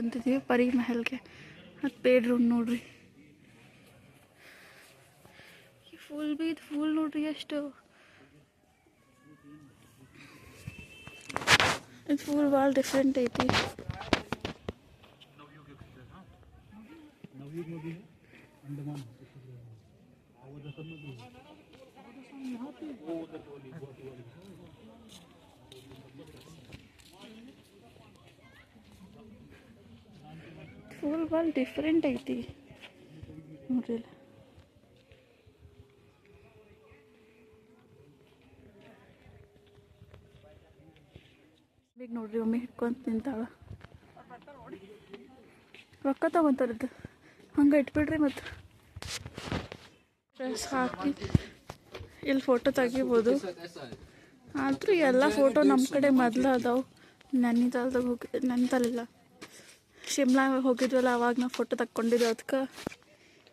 ಬಂದಿದ್ದೀವಿ ಪರಿ ಮಹಲ್ಗೆ ಮತ್ತು ಬೇಡ್ ರೂಮ್ ನೋಡ್ರಿ ಫುಲ್ ಬಿ ಫುಲ್ ನೋಡ್ರಿ ಎಷ್ಟು ಇದು ಫುಲ್ ಭಾಳ ಡಿಫ್ರೆಂಟ್ ಐತಿ ಫುಲ್ ಭಾಳ ಡಿಫ್ರೆಂಟ್ ಐತಿ. ನೋಡ್ರಿಲ್ಲ. ಈಗ ನೋಡ್ರಿ, ಒಮ್ಮೆ ಹಿಡ್ಕೊಂತ ನಿಂತಾಳ. ರೊಕ್ಕ ತಗೊಂತಾರದ್ದು ಹಂಗೆ ಇಟ್ಬಿಡ್ರಿ ಮತ್ತು ಡ್ರೆಸ್ ಹಾಕಿ. ಇಲ್ಲಿ ಫೋಟೋ ತೆಗಿಬೋದು. ಆದರೂ ಎಲ್ಲ ಫೋಟೋ ನಮ್ಮ ಕಡೆ ಮೊದಲು ಅದಾವೆ. ನೈನಿತಾಲ್ದಾಗ ಹೋಗಿ ನೈನಿತಾಲಿಲ್ಲ ಶಿಮ್ಲಾ ಹೋಗಿದ್ವಲ್ಲ, ಅವಾಗ ನಾವು ಫೋಟೋ ತಕ್ಕೊಂಡಿದ್ವಿ ಅದಕ್ಕೆ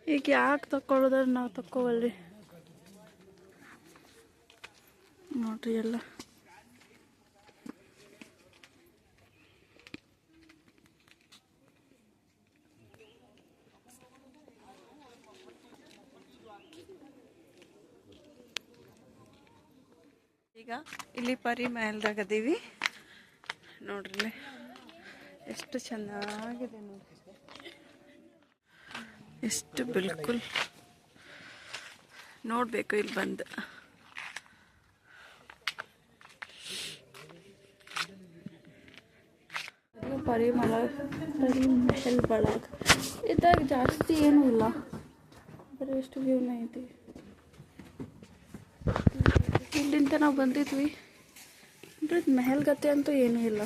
ಈಗ ಯಾಕೆ ತಕ್ಕೊಳ್ಳೋದ್ರೆ ನಾವು ತಕ್ಕೋವಲ್ರಿ. ನೋಡ್ರಿ ಎಲ್ಲ. ಈಗ ಇಲ್ಲಿ ಪರಿ ಮೇಲ್ದಾಗ ಅದೀವಿ ನೋಡ್ರಿ ಎಷ್ಟು ಚೆನ್ನಾಗಿದೆ ನೋಡಿ. ಎಷ್ಟು ಬಿಲ್ಕುಲ್. ನೋಡಬೇಕು ಇಲ್ಲಿ ಬಂದು. ಪರಿಮಳ ಪರಿ ಮೆಹಲ್ ಬಳಗ. ಇದ್ದಾಗ ಜಾಸ್ತಿ ಏನೂ ಇಲ್ಲ. ಬರೀ ಎಷ್ಟು ವ್ಯೂನ ಐತಿ ಇಲ್ಲಿಂದ ನಾವು ಬಂದಿದ್ವಿ. ಅಂದ್ರೆ ಮೆಹಲ್ ಗತೆ ಅಂತೂ ಏನೂ ಇಲ್ಲ.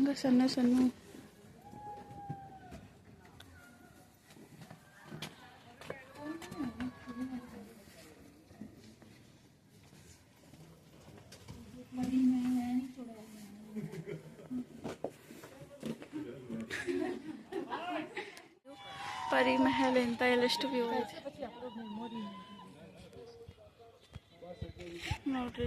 ಹಂಗ ಸಣ್ಣ ಸಣ್ಣ ಪರಿ ಮೆಹಲ್ ಅಂತ ಎಲ್ಲೆಷ್ಟು ವ್ಯೂ ಐತೆ? ನೋಡ್ರಿ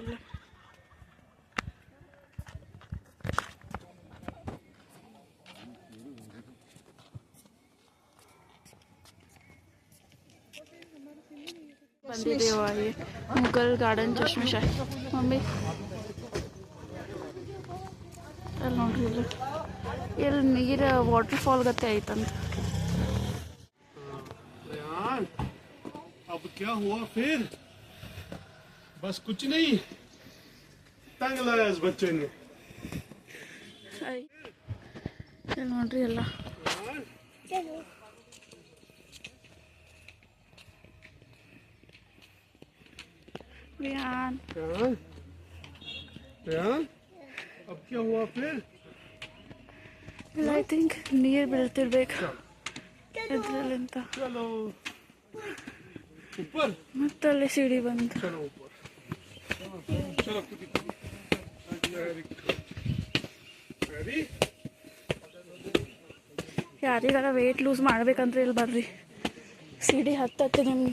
ಇಲ್ಲಿ ಬಂದಿದ್ದೇವ ಅಲ್ಲಿ ಮುಘಲ್ ಗಾರ್ಡನ್ ಚಶ್ಮೆ ಶಾಹಿ ಮಮ್ಮಿ ಅಲ್ಲಿ ನೋಡ್ರಿ ಇಲ್ಲಿ ಇಲ್ಲಿ ನೀರು ವಾಟರ್ ಫಾಲ್ ಗತೆ ಐತಂತ यार अब क्या हुआ फिर बस कुछ नहीं तंग लाया इस बच्चे ने ಹಾಯ್ ಇಲ್ಲಿ ನೋಡ್ರಿ ಎಲ್ಲ ವಿಹಾನ್ यार यार अब क्या हुआ फिर ಇಲ್ಲ ಐ ಥಿಂಕ್ ನೀರು ಬೀಳ್ತಿರ್ಬೇಕು ಇದ್ರಲ್ಲಿಂತ चलो ऊपर ಮತ್ತೆ ಅಲ್ಲಿ ಸಿಡಿ ಬಂತು चलो ऊपर चलो कुदी वेरी वेरी ಯಾರಿಗಾರ ವೆಯ್ಟ್ ಲೂಸ್ ಮಾಡ್ಬೇಕಂದ್ರೆ ಇಲ್ಲಿ ಬರ್ರಿ ಸಿಡಿ ಹತ್ತತ್ತೆ ನಿಮ್ದು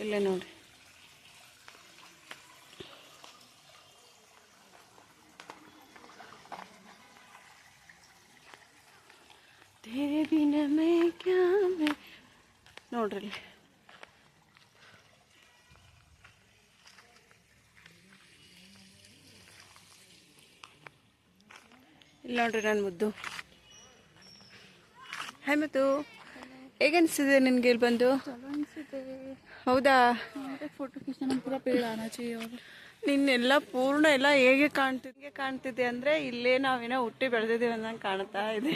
ಇಲ್ಲೇ ನೋಡಿ. ತೇರೆ ಬಿನ ಮೇ ಮೇ ನೋಡ್ರಿ ಇಲ್ಲ. ನೋಡ್ರಿ ನಾನು ಮುದ್ದು. ಹಾಯ್ ಮತ್ತು. ಹೇಗನ್ನಿಸಿದೆ ನಿನಗೆ ಇಲ್ಲಿ ಬಂದು? ಹೌದಾ? ಫೋಟೋ ನಿನ್ನೆಲ್ಲ ಪೂರ್ಣ ಎಲ್ಲ ಹೇಗೆ ಕಾಣ್ತಿದೆ ಕಾಣ್ತಿದೆ ಅಂದ್ರೆ ಇಲ್ಲೇ ನಾವೇನೋ ಹುಟ್ಟಿ ಬೆಳೆದಿದ್ದೀವಿ ಅಂತ ಕಾಣ್ತಾ ಇದೆ.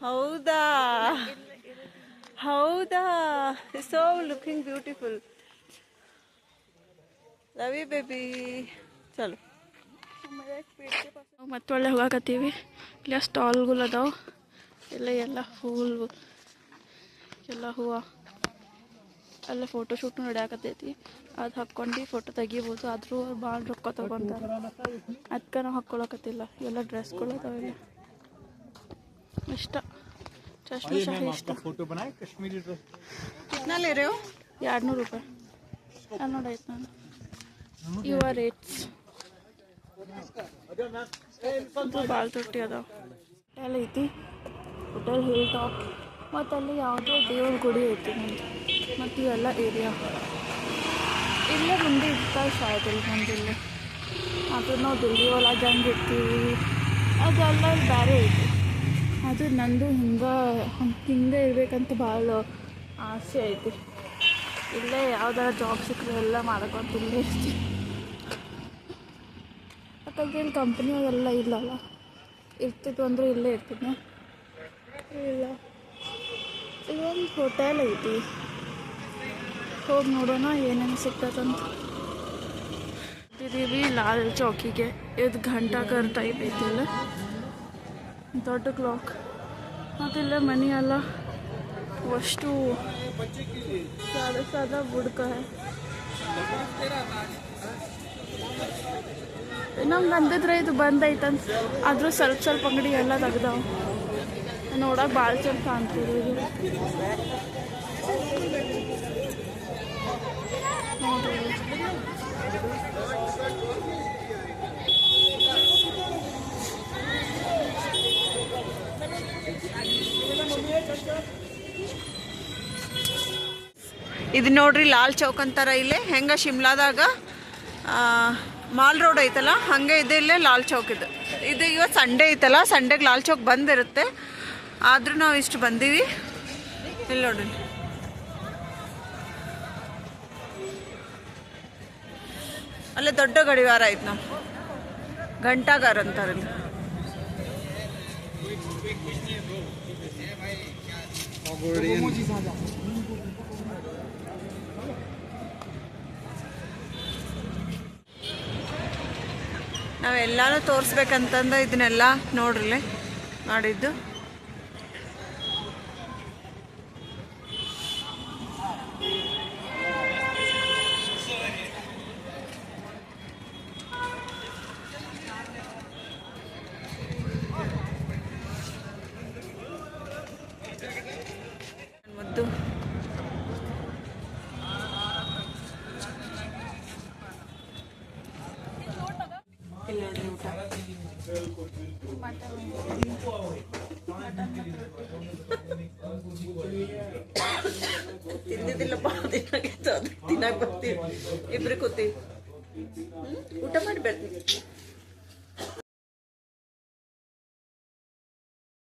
ಹೌದಾ? ಹೌದಾ? So looking beautiful Ravi baby ಚಲೋ. ಮತ್ತೆ ಒಳ್ಳೆ ಹೋಗಾಕತ್ತೀವಿ. ಇಲ್ಲ ಸ್ಟಾಲ್ಗಳು ಅದಾವ. ಇಲ್ಲ ಎಲ್ಲ ಫೂಲ್ ಎಲ್ಲ ಹೂವು. ಎಲ್ಲ ಫೋಟೋ ಶೂಟ್ ನಡೆಯಾಕತ್ತೈತಿ ಅದು ಹಾಕ್ಕೊಂಡು ಫೋಟೋ ತೆಗಿಬೋದು. ಆದರೂ ಭಾಳ ರೊಕ್ಕ ತೊಗೊತಾರೆ. ಅದಕ್ಕೆ ನಾವು ಹಾಕ್ಕೊಳಕತ್ತಿಲ್ಲ ಎಲ್ಲ ಡ್ರೆಸ್ಗಳು ಅದಾವೆಲ್ಲ ಇಷ್ಟ. ಚಶ್ಮಿ ಶಾಹಿ ಇಷ್ಟ. ಎರಡು ನೂರು ರೂಪಾಯಿ. ನೋಡಾಯ್ತು ನಾನು. ಇವ ರೇಟ್ಸ್ ಭಾಳ ತೊಟ್ಟಿ ಅದಾವ. ಹೋಟೆಲ್ ಐತಿ. ಹೋಟೆಲ್ ಹಿಲ್ ಟಾಪ್ ಮತ್ತು ಅಲ್ಲಿ ಯಾವುದೋ ದೇವ್ರ ಗುಡಿ ಐತಿ ನಮ್ಮದು ಮತ್ತು ಇವೆಲ್ಲ ಏರಿಯಾ ಇಲ್ಲೇ ಮುಂದೆ ಇರ್ತಾ ಶಾಯದ್ ಇಲ್ಲಿ. ಬಂದಿಲ್ಲ ಅದು ನಾವು ದಿಲ್ಲಿ ಒಳಗೆ ಹಂಗೆ ಇರ್ತೀವಿ. ಅದೆಲ್ಲ ಬೇರೆ ಐತಿ ಅದು ನಂದು ಹಿಂಗೆ ಹಿಂಗೆ ಇರ್ಬೇಕಂತ ಭಾಳ ಆಸೆ ಐತಿ ಇಲ್ಲೇ ಯಾವ್ದಾರ ಜಾಬ್ ಸಿಕ್ಕರೆ ಎಲ್ಲ ಮಾಡ್ಕೊಂತ ಇಲ್ಲೇ ಇರ್ತೀವಿ. ಯಾಕಂದ್ರೆ ಇಲ್ಲಿ ಕಂಪ್ನಿ ಅವೆಲ್ಲ ಇಲ್ಲಲ್ಲ. ಇರ್ತಿದ್ವು ಅಂದ್ರೆ ಇಲ್ಲೇ ಇರ್ತಿದ್ನ ಇಲ್ಲ. ಇಲ್ಲೊಂದು ಹೋಟೆಲ್ ಐತಿ. ಹೋಗಿ ನೋಡೋಣ, ಏನೇನು ಸಿಗ್ತದಂತ. ಇದ್ದೀವಿ ಲಾಲ್ ಚೌಕಿಗೆ. ಇದು ಘಂಟಾಘರ್ ಟೈಪ್ ಐತಿಲ್ಲ ದೊಡ್ಡ ಕ್ಲಾಕ್. ಮತ್ತಿಲ್ಲ ಮನಿ ಎಲ್ಲ ಅಷ್ಟು ಸಾದಾ ಬುಡ್ಕ. ನಮ್ಗೆ ಅಂದಿದ್ರೆ ಇದು ಬಂದೈತಂತ. ಆದರೂ ಸ್ವಲ್ಪ ಸ್ವಲ್ಪ ಅಂಗಡಿ ಎಲ್ಲ ತೆಗ್ದಾವ. ನೋಡಕ್ಕೆ ಭಾಳ ಚಂದ ಕಾಣ್ತಿದ್ರು ಇದು. ಇದು ನೋಡ್ರಿ ಲಾಲ್ ಚೌಕ್ ಅಂತಾರ ಇಲ್ಲೇ, ಹೆಂಗ ಶಿಮ್ಲಾದಾಗ ಮಾಲ್ ರೋಡ್ ಐತಲ್ಲ, ಹಂಗೆ ಇದೆ ಇಲ್ಲೇ ಲಾಲ್ ಚೌಕ್ ಇದು. ಇದು ಇವತ್ತು ಸಂಡೇ ಐತಲ್ಲ, ಸಂಡೇಗೆ ಲಾಲ್ ಚೌಕ್ ಬಂದಿರುತ್ತೆ. ಆದ್ರೂ ನಾವು ಇಷ್ಟು ಬಂದೀವಿ. ಇಲ್ಲಿ ನೋಡ್ರಿ. ಅಲ್ಲೇ ದೊಡ್ಡ ಗಡಿವಾರ ಐತೆ ನಮ್ಮ ಘಂಟಾಗಾರ ಅಂತಾರೆ. ನಾವೆಲ್ಲಾನು ತೋರಿಸ್ಬೇಕಂತಂದ ಇದನ್ನೆಲ್ಲ ನೋಡ್ರಿ ಮಾಡಿದ್ದು ತಿಂದಿದ್ದಿಲ್ಲಪ್ಪ ತಿನ್ನಕ್ಕೆ ಬರ್ತೀವಿ ಇಬ್ರು ಕೂತೀವಿ ಹ್ಮ್? ಊಟ ಮಾಡಿ ಬರ್ತೀವಿ